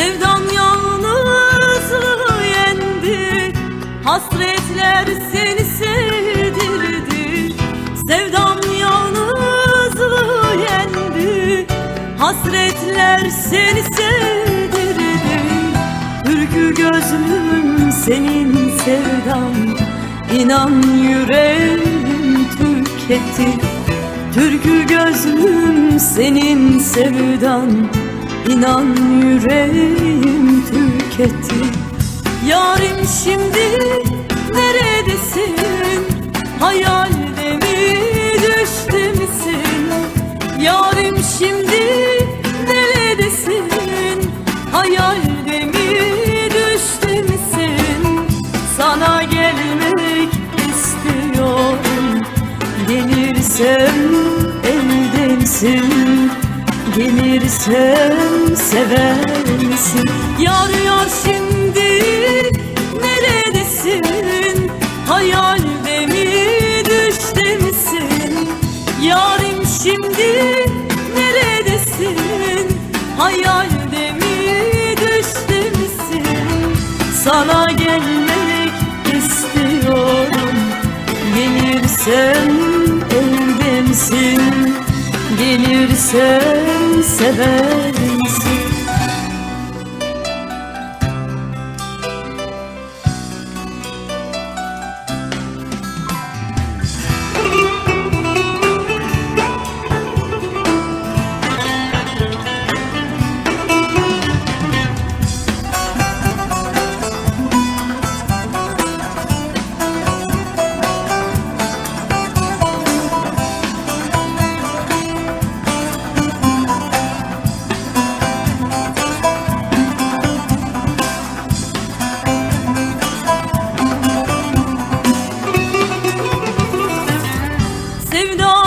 Sevdan yalnızlığı yendi. Hasretler seni sevdirdi. Sevdan yalnızlığı yendi. Hasretler seni sevdirdi. Ürkü gözlüm senin sevdan İnan yüreğim tüketti Türkü gözlüm senin sevdan İnan yüreğim tüketti Yarim şimdi neredesin? Hayalde mi düştü misin? Yarim şimdi neredesin? Hayalde mi düştü misin? Sana gelmek istiyorum Gelirsem Gelirsem sever misin? Yar yar şimdi neredesin? Hayalde mi düşte misin? Yarim şimdi neredesin? Hayalde mi düşte misin? Sana gelmek istiyorum Gelirsem evdensin Gelirsem sever misin? Sevdasızlık